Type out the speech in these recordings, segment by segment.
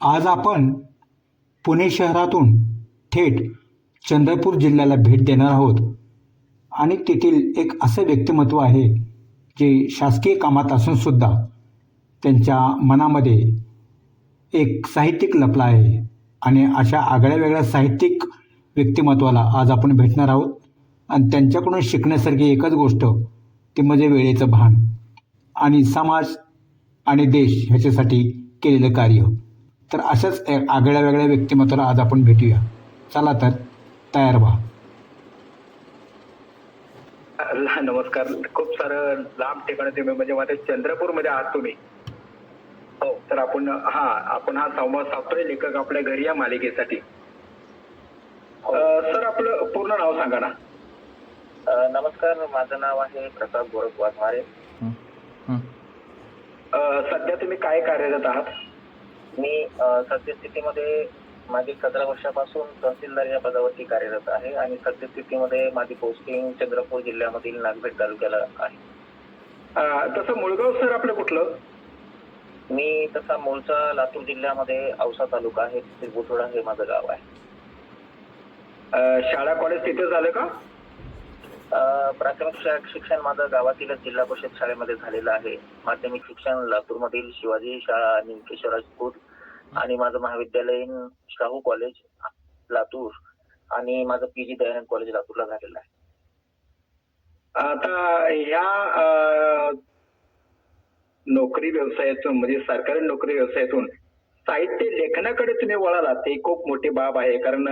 आज आपण पुणे शहरातून थेट चंद्रपूर जिल्ह्याला भेट देणार आहोत. आणि तेथील एक असं व्यक्तिमत्व आहे जे शासकीय कामात असूनसुद्धा त्यांच्या मनामध्ये एक साहित्यिक लपला आहे. आणि अशा आगळ्या वेगळ्या साहित्यिक व्यक्तिमत्वाला आज आपण भेटणार आहोत. आणि त्यांच्याकडून शिकण्यासारखी एकच गोष्ट ती म्हणजे वेळेचं भान. आणि समाज आणि देश ह्याच्यासाठी केलेलं कार्य. तर अशाच आगळ्या वेगळ्या व्यक्तिमत्वाला आज आपण भेटूया. चला तर तयार व्हा. नमस्कार. खूप सारं लांब ठिकाणी तुम्ही म्हणजे माझ्या चंद्रपूरमध्ये आहात तुम्ही. हो तर आपण हा आपण हा संवाद साधतोय लेखक आपल्या घरी या मालिकेसाठी. अं, सर आपलं पूर्ण नाव सांगा ना. नमस्कार. माझं नाव आहे प्रताप गोरख वाघमारे सध्या तुम्ही काय कार्यरत आहात? मी सद्यस्थितीमध्ये मागील सतरा वर्षापासून तहसीलदार या पदावरती कार्यरत आहे आणि सद्यस्थितीमध्ये माझी पोस्टिंग चंद्रपूर जिल्ह्यामधील नागभेड तालुक्याला आहे. तसं मुळगाव सर आपलं कुठलं? मी तसा मूळचा लातूर जिल्ह्यामध्ये औसा तालुका आहे तिथे बुथोडा हे माझं गाव आहे. शाळा कॉलेज तिथे झालं का? प्राथमिक शिक्षण माझं गावातीलच जिल्हा परिषद शाळेमध्ये झालेलं आहे. माध्यमिक शिक्षण लातूरमधील शिवाजी शाळा आणि केशवराज स्कूल आणि माझं महाविद्यालयीन शाहू कॉलेज लातूर आणि माझं पीजी दयानंद कॉलेज लातूरला झालेलं आहे. आता ह्या नोकरी व्यवसायातून म्हणजे सरकारी नोकरी व्यवसायातून साहित्य लेखनाकडे तुम्ही वळालात ते खूप मोठी बाब आहे. कारण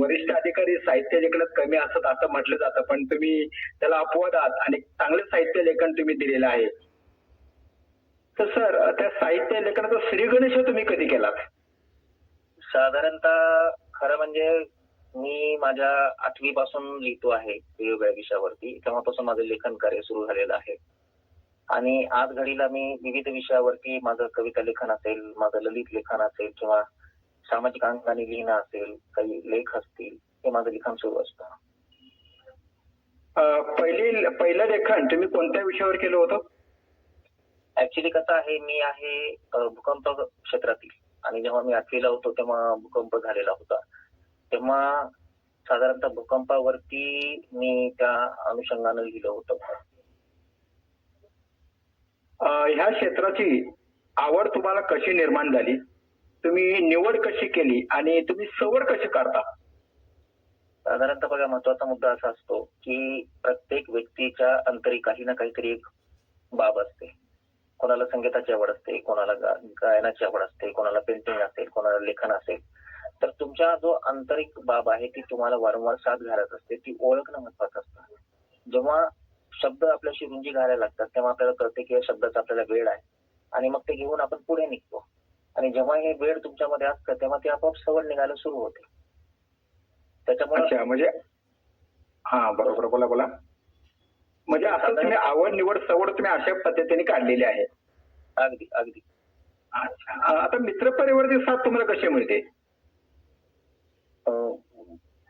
वरिष्ठ अधिकारी साहित्य लेखनात कमी असत असं म्हटलं जातं. पण तुम्ही त्याला अपवाद आहात आणि चांगलं साहित्य लेखन तुम्ही दिलेलं आहे. तर सर त्या साहित्य लेखनाचा श्रीगणेश तुम्ही कधी केलात? साधारणतः खरं म्हणजे मी माझ्या आठवी पासून लिहितो आहे वेगवेगळ्या विषयावरती. तेव्हापासून माझं लेखन कार्य सुरू झालेलं आहे. आणि आज घडीला मी विविध विषयावरती माझं कविता लेखन असेल माझं ललित लेखन असेल किंवा सामाजिक अंगाने लिहिणं असेल काही लेख असतील हे माझं लिखाण सुरू असतं. पहिली पहिलं लेखन तुम्ही कोणत्या विषयावर केलं होतं? ऍक्च्युली कसं आहे मी आहे भूकंप क्षेत्रातील. आणि जेव्हा मी आठवीला होतो तेव्हा भूकंप झालेला होता. तेव्हा साधारणतः भूकंपावरती मी त्या अनुषंगानं लिहिलं होतं. ह्या क्षेत्राची आवड तुम्हाला कशी निर्माण झाली? तुम्ही निवड कशी केली आणि तुम्ही सवड कशी करता साधारणतः बघा महत्त्वाचा मुद्दा असा असतो की प्रत्येक व्यक्तीच्या अंतरी काही ना काहीतरी एक बाब असते. कोणाला संगीताची आवड असते कोणाला गायनाची आवड असते कोणाला पेंटिंग असेल कोणाला लेखन असेल. तर तुमच्या जो आंतरिक बाब आहे ती तुम्हाला वारंवार साथ घालत असते ती ओळखणं महत्वाचं असतं. जेव्हा शब्द आपल्याशी रुंजी घालायला लागतात. तेव्हा आपल्याला कळते की या शब्दाचा आपल्याला वेळ आहे. आणि मग ते घेऊन आपण पुढे निघतो. आणि जेव्हा हे वेळ तुमच्यामध्ये असतं तेव्हा ते आपोआप सवड निघायला सुरू होते. त्याच्यामुळे म्हणजे हा बरोबर बोला बोला. म्हणजे असं तुम्ही आवड निवड सवड तुम्ही अशा पद्धतीने काढलेली आहे. अगदी अगदी. आता मित्रपरिवाराची साथ तुम्हाला कशी मिळते?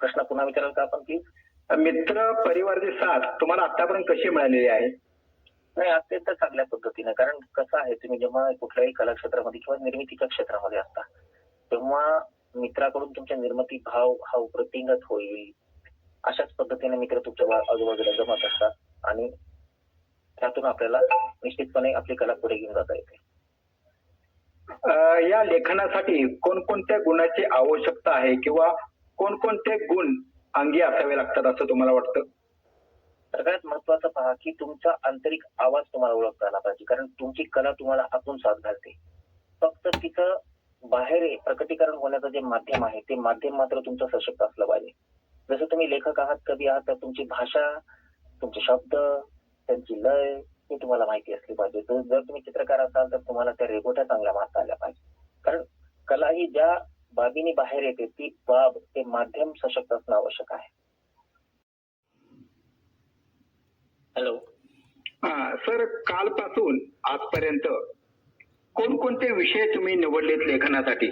प्रश्न पुन्हा विचाराल का आपण प्लीज मित्र परिवाराची साथ तुम्हाला आतापर्यंत कशी मिळालेली आहे? नाही अत्यंत चांगल्या पद्धतीने. कारण कसं आहे तुम्ही जेव्हा कुठल्याही कला क्षेत्रामध्ये किंवा निर्मितीच्या क्षेत्रामध्ये असता तेव्हा मित्राकडून तुमच्या निर्मिती भाव हा प्रतिंगत होईल. अशाच पद्धतीने मित्र तुमच्या आजूबाजूला जमत असतात आणि त्यातून आपल्याला निश्चितपणे आपली कला पुढे घेऊन जाता येते. या लेखनासाठी कोणकोणत्या गुणाची आवश्यकता आहे किंवा कोणकोणते गुण अंगी असावे लागतात असं तुम्हाला वाटतं? सगळ्यात महत्वाचं पहा की तुमचा आंतरिक आवाज तुम्हाला ओळखता आला पाहिजे. कारण तुमची कला तुम्हाला आतून साथ घालते. फक्त तिथं बाहेर प्रकटीकरण होण्याचं जे माध्यम आहे ते माध्यम मात्र तुमचं सशक्त असलं पाहिजे. जसं तुम्ही लेखक आहात कवी आहात तर तुमची भाषा तुमचे शब्द त्यांची लय हे तुम्हाला माहिती असली पाहिजे. जर तुम्ही चित्रकार असाल तर तुम्हाला त्या रेगोट्या चांगल्या मारता आल्या पाहिजे. कारण कला ही ज्या बाबीने बाहेर येते ती बाब ते माध्यम सशक्त असणं आवश्यक आहे. हॅलो. हा, सर कालपासून आजपर्यंत कोणकोणते विषय तुम्ही निवडलेत लेखनासाठी?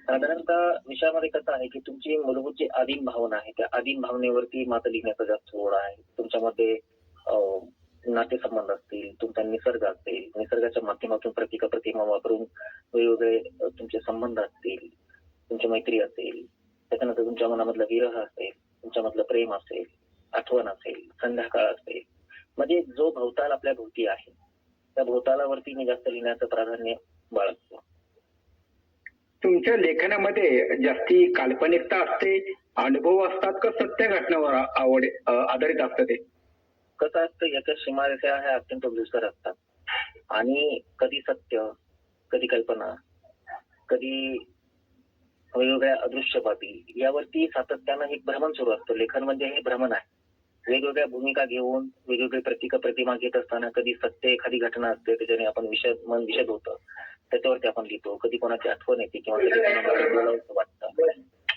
साधारणतः विषयामध्ये कसं आहे की तुमची मूलभूत जी आदिम भावना आहे त्या आदिम भावनेवरती माझं लिहिण्याचा जास्त ओढ आहे. तुमच्यामध्ये अं, नातेसंबंध असतील तुमचा निसर्ग असेल निसर्गाच्या माध्यमातून प्रतिका प्रतिमा वापरून वेगवेगळे तुमचे संबंध असतील तुमची मैत्री असेल त्याच्यानंतर तुमच्या मनामधला विरह असेल तुमच्यामधलं प्रेम असेल आठवण असेल संध्याकाळ असेल म्हणजे जो भोवताल आपल्या भोवती आहे त्या भोवतालावरती मी जास्त लिहिण्याचं प्राधान्य बाळगतो. तुमच्या लेखनामध्ये जास्ती काल्पनिकता असते अनुभव असतात का सत्य घटनावर आवड आधारित असतं ते? कसं असतं याच्या सीमारेषा ह्या अत्यंत दुसर असतात आणि कधी सत्य कधी कल्पना कधी वेगवेगळ्या अदृश्य बाबी यावरती सातत्यानं एक भ्रमण सुरू असतं. लेखन म्हणजे हे भ्रमण आहे. वेगवेगळ्या भूमिका घेऊन वेगवेगळी प्रतीक प्रतिमा घेत असताना कधी सत्य एखादी घटना असते त्याच्याने आपण विषद मन विषद होतं. त्याच्यावरती आपण लिहितो. कधी कोणाची आठवण येते किंवा वाटतं.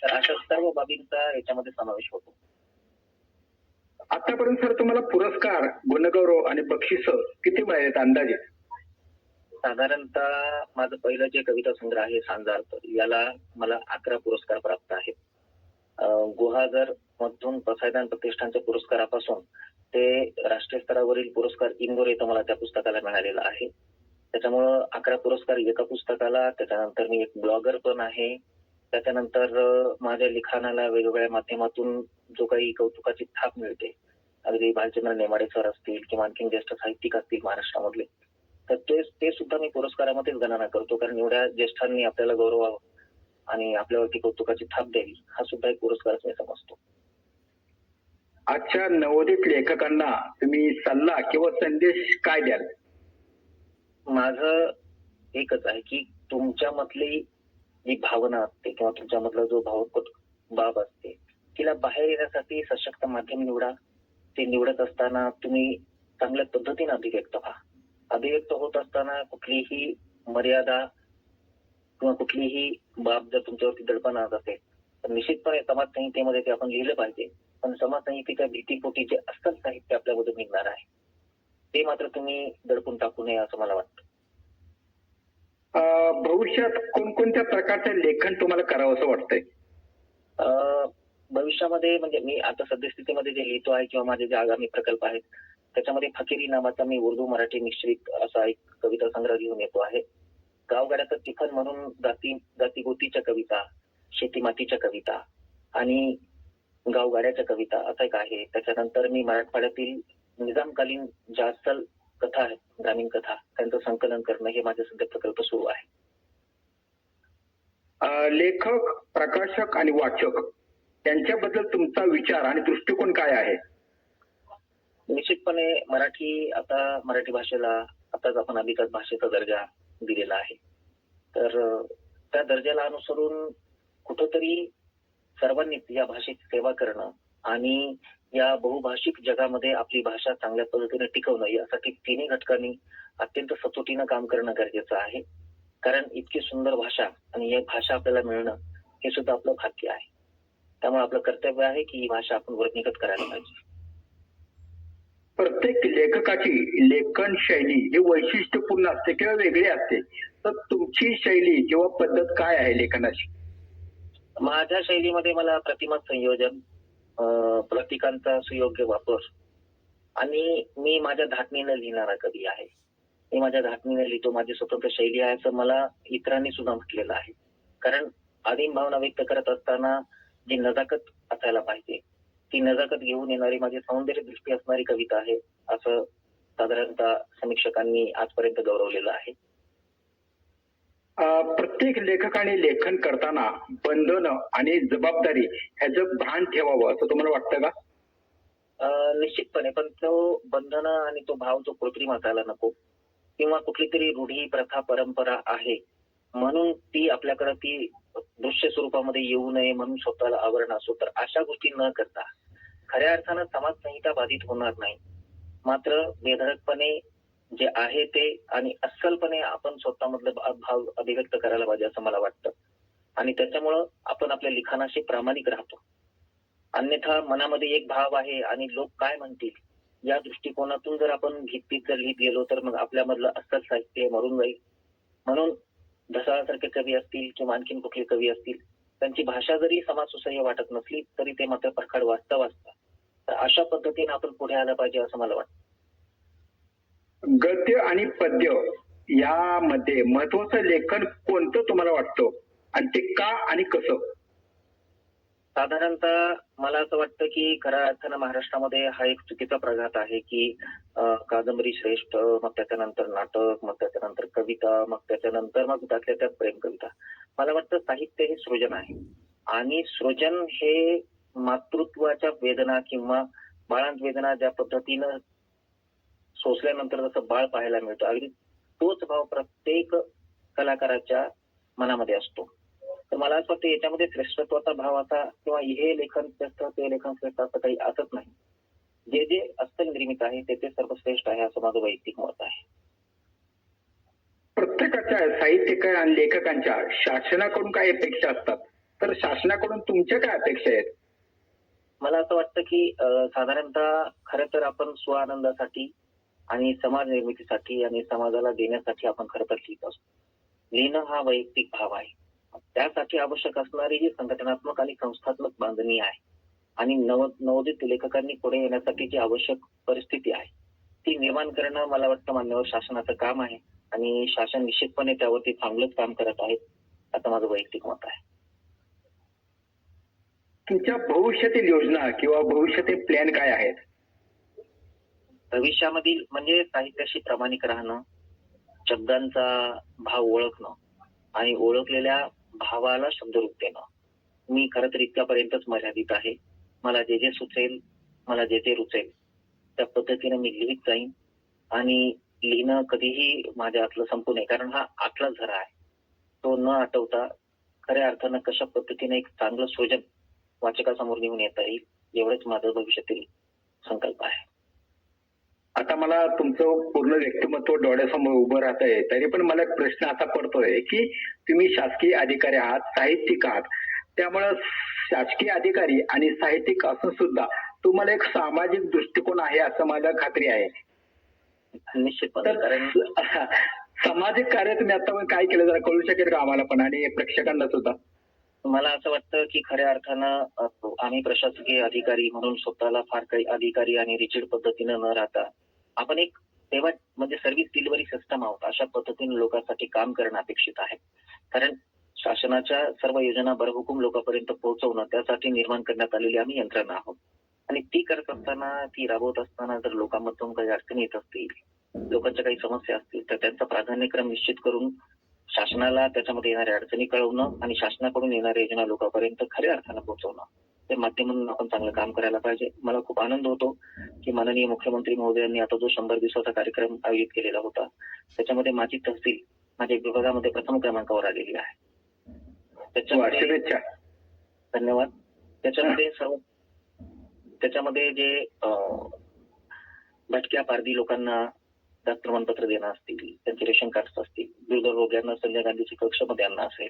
तर अशा सर्व बाबींचा याच्यामध्ये समावेश होतो. आतापर्यंत सर तुम्हाला पुरस्कार गुणगौरव आणि बक्षिस किती मिळालेत अंदाजे? साधारणतः माझं पहिलं जे कविता संग्रह आहे सांजार्थ याला मला अकरा पुरस्कार प्राप्त आहेत. गुहागर मधून पसायदान प्रतिष्ठानच्या पुरस्कारापासून ते राष्ट्रीय स्तरावरील पुरस्कार इंदोर येथे मला त्या पुस्तकाला मिळालेला आहे. त्याच्यामुळं अकरा पुरस्कार एका पुस्तकाला त्याच्यानंतर मी एक ब्लॉगर पण आहे. त्याच्यानंतर माझ्या लिखाणाला वेगवेगळ्या माध्यमातून जो काही कौतुकाची थाप मिळते अगदी भालचंद्र नेमाडे सर असतील किंवा आणखी ज्येष्ठ साहित्यिक असतील महाराष्ट्रामधले तर ते ते सुद्धा मी पुरस्कारामध्येच गणना करतो. कारण एवढ्या ज्येष्ठांनी आपल्याला गौरवावं आणि आपल्यावरती कौतुकाची थाप द्यावी हा सुद्धा एक पुरस्कारच मी समजतो. आजच्या नवोदित लेखकांना तुम्ही सल्ला किंवा संदेश काय द्याल? माझं एकच आहे की तुमच्यामधली जी भावना असते किंवा तुमच्यामधला जो भावपट बाब असते तिला बाहेर येण्यासाठी सशक्त माध्यम निवडा. ते निवडत असताना तुम्ही चांगल्या पद्धतीने अभिव्यक्त व्हा. अभिव्यक्त होत असताना कुठलीही मर्यादा किंवा कुठलीही बाब जर तुमच्यावरती दडपण आणत असेल तर निश्चितपणे समाज संहितेमध्ये ते आपण लिहिलं पाहिजे. पण समाज संहितेच्या भीतीपोटी जे अस्सल साहित्य आपल्यामधून निघणार आहे ते मात्र तुम्ही दडपून टाकू नये असं मला वाटतं. भविष्यात कोणकोणत्या प्रकारचं लेखन तुम्हाला करावं असं वाटतंय? भविष्यामध्ये म्हणजे मी आता सद्यस्थितीमध्ये जे लिहितो आहे किंवा माझे जे आगामी प्रकल्प आहेत त्याच्यामध्ये फकिरी नावाचा मी उर्दू मराठी मिश्रित असा एक कविता संग्रह घेऊन येतो आहे. गावगाड्याचं टिफन म्हणून जाती जातीगोतीच्या कविता शेतीमातीच्या कविता आणि गावगाड्याच्या कविता असं एक आहे. त्याच्यानंतर मी मराठवाड्यातील निजामकालीन ज्या कथा आहेत ग्रामीण कथा त्यांचं संकलन करणं हे माझे सध्या प्रकल्प सुरू आहे. लेखक प्रकाशक आणि वाचक यांच्याबद्दल तुमचा विचार आणि दृष्टिकोन काय आहे? निश्चितपणे मराठी आता मराठी भाषेला आताच आपण अधिकच भाषेचा दर्जा दिलेला आहे. तर त्या दर्जाला अनुसरून कुठंतरी सर्वांनीच या भाषेची सेवा करणं आणि या बहुभाषिक जगामध्ये आपली भाषा चांगल्या पद्धतीने टिकवणं यासाठी तिन्ही घटकांनी अत्यंत सचोटीनं काम करणं गरजेचं आहे. कारण इतकी सुंदर भाषा आणि ही भाषा आपल्याला मिळणं हे सुद्धा आपलं भाग्य आहे. त्यामुळे आपलं कर्तव्य आहे की ही भाषा आपण वर्णिकत करायला पाहिजे. प्रत्येक लेखकाची लेखन शैली ही वैशिष्ट्यपूर्ण असते किंवा वेगळी असते. तर तुमची शैली किंवा पद्धत काय आहे लेखनाची? माझ्या शैलीमध्ये मला प्रतिमा संयोजन प्रतीकांचा सुयोग्य वापर. आणि मी माझ्या धाटणीनं लिहिणारा कवी आहे. मी माझ्या धाटणीने लिहितो माझी स्वतंत्र शैली आहे असं मला इतरांनी सुद्धा म्हटलेलं आहे. कारण आदिम भावना व्यक्त करत असताना जी नजाकत असायला पाहिजे ती नजाकत घेऊन येणारी माझी सौंदर्य दृष्टी असणारी कविता आहे असं साधारणतः समीक्षकांनी आजपर्यंत गौरवलेलं आहे. प्रत्येक लेखकाने लेखन करताना बंधन आणि जबाबदारी ह्याचं भान ठेवावं असं तुम्हाला वाटतं का? अं, निश्चितपणे. पण तो बंधन आणि तो भाव जो कृत्रिम असायला नको किंवा कुठली तरी रूढी प्रथा परंपरा आहे म्हणून ती आपल्याकडे ती दृश्य स्वरूपामध्ये येऊ नये म्हणून स्वतःला आवरण असो तर अशा गोष्टी न करता खऱ्या अर्थानं समाज संहिता बाधित होणार नाही. मात्र बेधडकपणे जे आहे ते आणि अस्सलपणे आपण स्वतःमधले भाव अभिव्यक्त करायला पाहिजे असं मला वाटतं. आणि त्याच्यामुळं आपण आपल्या लिखाणाशी प्रामाणिक राहतो. अन्यथा मनामध्ये एक भाव आहे आणि लोक काय म्हणतील या दृष्टिकोनातून जर आपण भीतीत जर लिहित गेलो तर मग आपल्यामधलं अस्सल साहित्य मरून जाईल. म्हणून ढसाळासारखे कवी असतील किंवा आणखीन कुठले कवी असतील त्यांची भाषा जरी समाज सुसह्य वाटत नसली तरी ते मात्र प्रखड वास्तव असतात तर अशा पद्धतीने आपण पुढे आलं पाहिजे असं मला वाटतं. गद्य आणि पद्य यामध्ये महत्वाचं लेखन कोणतं तुम्हाला वाटतं? आणि ते का आणि कसं? साधारणतः मला असं वाटतं की खऱ्या अर्थानं महाराष्ट्रामध्ये हा एक चुकीचा प्रघात आहे की कादंबरी श्रेष्ठ मग त्याच्यानंतर नाटक मग त्याच्यानंतर कविता मग त्याच्यानंतर मग त्यातल्या त्यात प्रेम कविता. मला वाटतं साहित्य हे सृजन आहे. आणि सृजन हे मातृत्वाच्या वेदना किंवा बाळांत वेदना ज्या पद्धतीनं सोसल्यानंतर जसं बाळ पाहायला मिळतं अगदी तोच भाव प्रत्येक कलाकाराच्या मनामध्ये असतो. तर मला असं वाटतं याच्यामध्ये श्रेष्ठत्वाचा भाव असा किंवा हे लेखन श्रेष्ठ ते लेखन श्रेष्ठ असं काही असत नाही. जे जे असतं निर्मित आहे ते ते सर्वश्रेष्ठ आहे असं माझं वैयक्तिक मत आहे. प्रत्येकाच्या साहित्यिक आणि लेखकांच्या शासनाकडून काय अपेक्षा असतात? तर शासनाकडून तुमच्या काय अपेक्षा आहेत? मला असं वाटतं की साधारणतः खरं तर आपण स्वआनंदासाठी आणि समाज निर्मितीसाठी आणि समाजाला देण्यासाठी आपण खरं तर लिहित असतो. लिहिणं हा वैयक्तिक भाव आहे. त्यासाठी आवश्यक असणारी जी संघटनात्मक आणि संस्थात्मक बांधणी आहे. आणि नव नवोदित लेखकांनी पुढे येण्यासाठी जी आवश्यक परिस्थिती आहे ती निर्माण करणं मला वाटतं मान्यवर शासनाचं काम आहे. आणि शासन निश्चितपणे त्यावरती चांगलंच काम करत आहे असं माझं वैयक्तिक मत आहे. तुमच्या भविष्यातील योजना किंवा भविष्यातील प्लॅन काय आहेत? भविष्यामधील म्हणजे साहित्याशी प्रामाणिक राहणं शब्दांचा भाव ओळखणं आणि ओळखलेल्या भावाला शब्दरूप देणं. मी खरं तर इतक्यापर्यंतच मर्यादित आहे. मला जे जे सुचेल मला जे जे रुचेल त्या पद्धतीने मी लिहित जाईन आणि लिहिणं कधीही माझ्या आतलं संपू नये कारण हा आतला झरा आहे. तो न आठवता खऱ्या अर्थानं कशा पद्धतीने एक चांगलं सृजन वाचकासमोर घेऊन येता येईल एवढंच माझं भविष्यातील संकल्प आहे. आता मला तुमचं पूर्ण व्यक्तिमत्व डोळ्यासमोर उभं राहत आहे तरी पण मला एक प्रश्न असा पडतोय की तुम्ही शासकीय अधिकारी आहात साहित्यिक आहात. त्यामुळं शासकीय अधिकारी आणि साहित्यिक असून सुद्धा तुम्हाला एक सामाजिक दृष्टिकोन आहे असं मला खात्री आहे. सामाजिक कार्य तुम्ही आता काय केलं जरा कळू शकेल का आम्हाला पण आणि प्रेक्षकांना सुद्धा? मला असं वाटतं की खऱ्या अर्थानं आम्ही प्रशासकीय अधिकारी म्हणून स्वतःला फार काही अधिकारी आणि रिचिड पद्धतीनं न राहता आपण एक सेवा म्हणजे सर्व्हिस डिलिव्हरी सिस्टम आहोत अशा पद्धतीने लोकांसाठी काम करणं अपेक्षित आहे. कारण शासनाच्या सर्व योजना बरहुकूम लोकांपर्यंत पोहोचवणं त्यासाठी निर्माण करण्यात आलेली आम्ही यंत्रणा आहोत. आणि ती करत असताना ती राबवत असताना जर लोकांमधून काही अडचणी येत असतील लोकांच्या काही समस्या असतील तर त्यांचा प्राधान्यक्रम निश्चित करून शासनाला त्याच्यामध्ये येणाऱ्या अडचणी कळवणं आणि शासनाकडून येणाऱ्या योजना लोकांपर्यंत खऱ्या अर्थानं पोहोचवणं. ते माध्यम म्हणून आपण चांगलं काम करायला पाहिजे. मला खूप आनंद होतो की माननीय मुख्यमंत्री महोदयांनी आता जो शंभर दिवसाचा कार्यक्रम आयोजित केलेला होता त्याच्यामध्ये माझी तहसील माझ्या विभागामध्ये प्रथम क्रमांकावर आलेली आहे. धन्यवाद. त्याच्यामध्ये सर्व त्याच्यामध्ये जे भटक्या पारधी लोकांना जात प्रमाणपत्र देणं असतील त्यांचे रेशन कार्ड असतील दुर्धरोग्यांना संजय गांधीची कक्षमध्ये आणणं असेल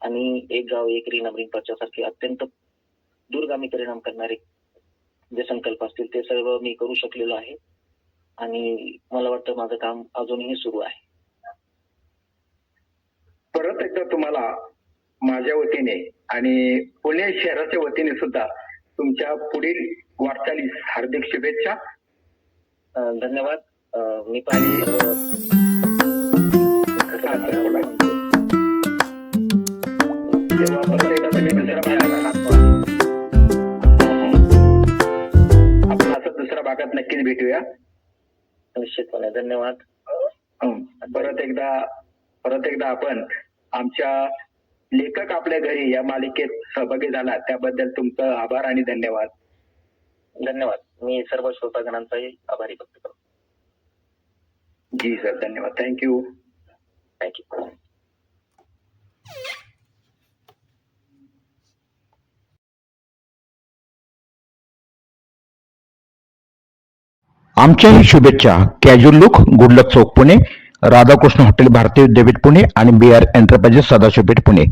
आणि एक गाव एक री नमरीन पर्चासारखे अत्यंत दूरगामी परिणाम करणारे जे संकल्प असतील ते सर्व मी करू शकलेलो आहे. आणि मला वाटतं माझं काम अजूनही सुरू आहे. परत एकदा तुम्हाला माझ्या वतीने आणि पुणे शहराच्या वतीने सुद्धा तुमच्या पुढील वाटचालीस हार्दिक शुभेच्छा. धन्यवाद. मी पण भागात नक्कीच भेटूया. निश्चितपणे धन्यवाद. परत एकदा परत एकदा आपण आमच्या लेखक आपल्या घरी या मालिकेत सहभागी झाला. त्याबद्दल तुमचं आभार आणि धन्यवाद. धन्यवाद. मी सर्व श्रोतागणांचाही आभारी व्यक्त करतो. जी सर धन्यवाद. Thank you. Thank you. आमच्याही शुभेच्छा. Casual look good luck Chowk Pune. Radhakrishna hotel Bharati Vidyapeeth Pune आणि B R enterprises Sadashiv Peth Pune.